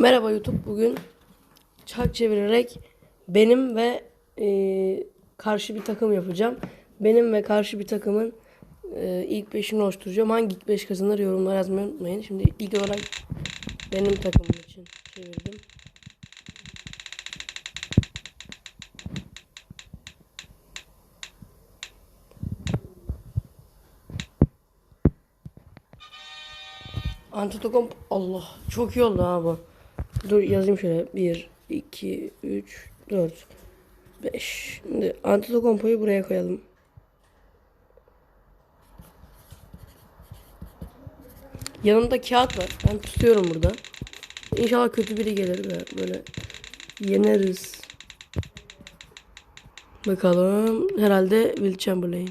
Merhaba YouTube. Bugün çark çevirerek benim ve e, karşı bir takım yapacağım. Benim ve karşı bir takımın e, ilk beşini oluşturacağım. Hangi ilk beş kazanır yorumlara yazmayı unutmayın. Şimdi ilk olarak benim takımım için çevirdim. Antetokounmpo Allah çok iyi oldu ha bu. Dur yazayım şöyle 1 2 3 4 5. Şimdi Antetokounmpo'yu buraya koyalım. Yanımda kağıt var. Ben tutuyorum burada. İnşallah kötü biri gelir de böyle yeneriz. Bakalım. Herhalde Will Chamberlain.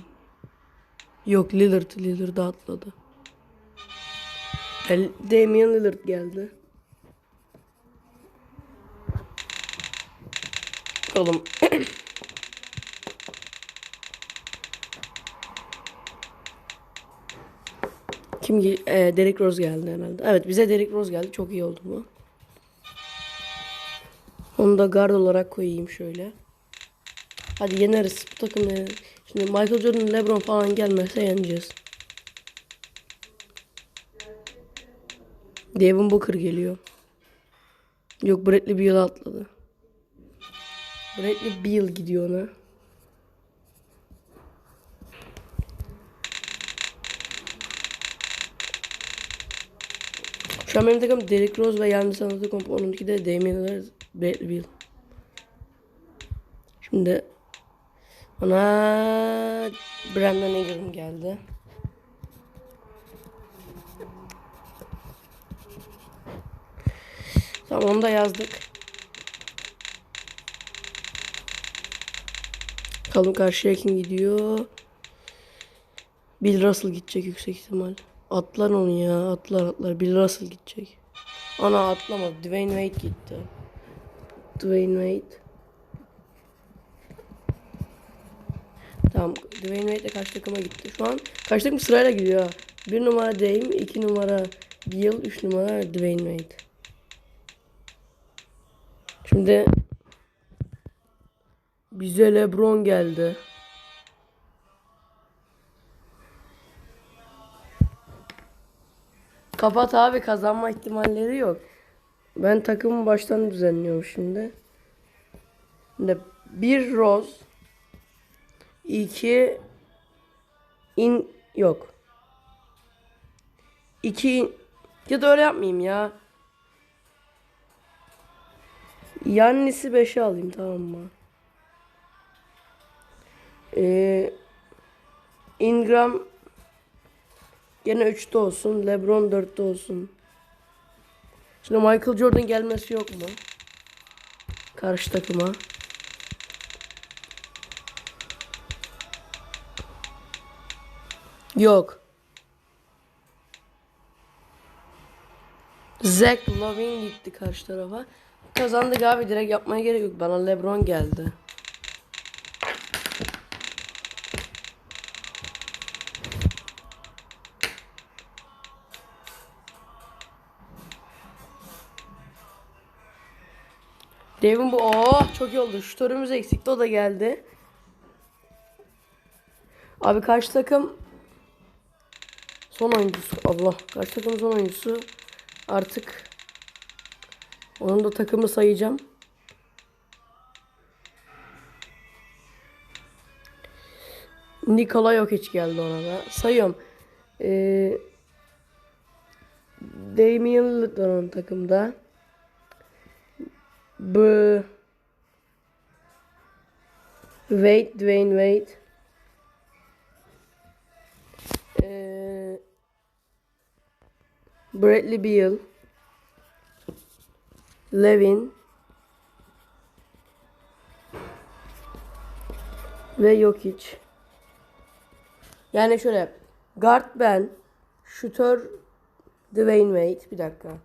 Yok Lillard. Lillard atladı. El- Damian Lillard geldi. Bakalım. Kim e, Derrick Rose geldi herhalde. Evet bize Derrick Rose geldi. Çok iyi oldu bu. Onu da guard olarak koyayım şöyle. Hadi yeneriz bu takım yeneriz. Şimdi Michael Jordan, LeBron falan gelmezse yeneceğiz. Devin Booker geliyor. Yok Bradley Beal atladı. Bradley Beal gidiyor ona. Şu an benim takım Derrick Rose ve Yannis Antetokounmpo. Onunki de Damian Lillard, Bradley Beal. Şimdi ona Brandon Ingram geldi. Tamam onu da yazdık. Bakalım karşıya kim gidiyor. Bill Russell gidecek yüksek ihtimal. Atlar onu ya atlar atlar. Bill Russell gidecek. Ana atlamadı. Dwayne Wade gitti. Dwayne Wade. Tamam. Dwayne Wade de kaç takıma gitti. Şu an kaç takım sırayla gidiyor. Bir numara Dame, iki numara Beal, üç numara Dwayne Wade. Şimdi bize LeBron geldi. Kapat abi kazanma ihtimalleri yok. Ben takımı baştan düzenliyorum şimdi. Şimdi bir Rose iki in yok. İki ya da öyle yapmayayım ya. Yannis'i 5'e alayım tamam mı? Ee, Ingram gene 3'te olsun. LeBron 4'te olsun. Şimdi Michael Jordan gelmesi yok mu? Karşı takıma. Yok. Zach Lavin gitti karşı tarafa. Kazandık abi direkt yapmaya gerek yok. Bana LeBron geldi. Devin bu oh çok iyi oldu. Şutörümüz eksikti o da geldi. Abi karşı takım son oyuncusu. Allah karşı takım son oyuncusu. Artık onun da takımı sayacağım. Nikola yok hiç geldi ona da. Sayıyorum. Ee, Damian Lillard onun takımda. B Wade, Dwayne Wade. Ee, Bradley Beal. Levin. Ve Jokic. Yani şöyle. Guard ben. Şutör Dwayne Wade. Bir dakika.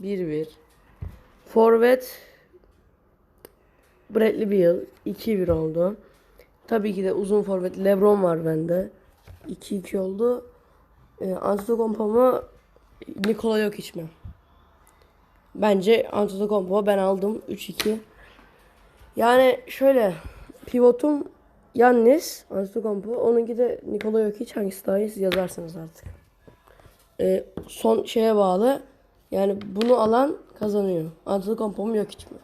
1-1. Forvet Bradley Beal 2-1 oldu. Tabii ki de uzun forvet LeBron var bende. 2-2 oldu. E, Antetokounmpo mu Nikola Jokic mi? Bence Antetokounmpo ben aldım 3-2. Yani şöyle pivotum Yannis Antetokounmpo. Onunki de Nikola Jokic hangisi daha iyi yazarsınız artık. Ee, son şeye bağlı. Yani bunu alan kazanıyor. Antetokounmpo mu Jokic mi?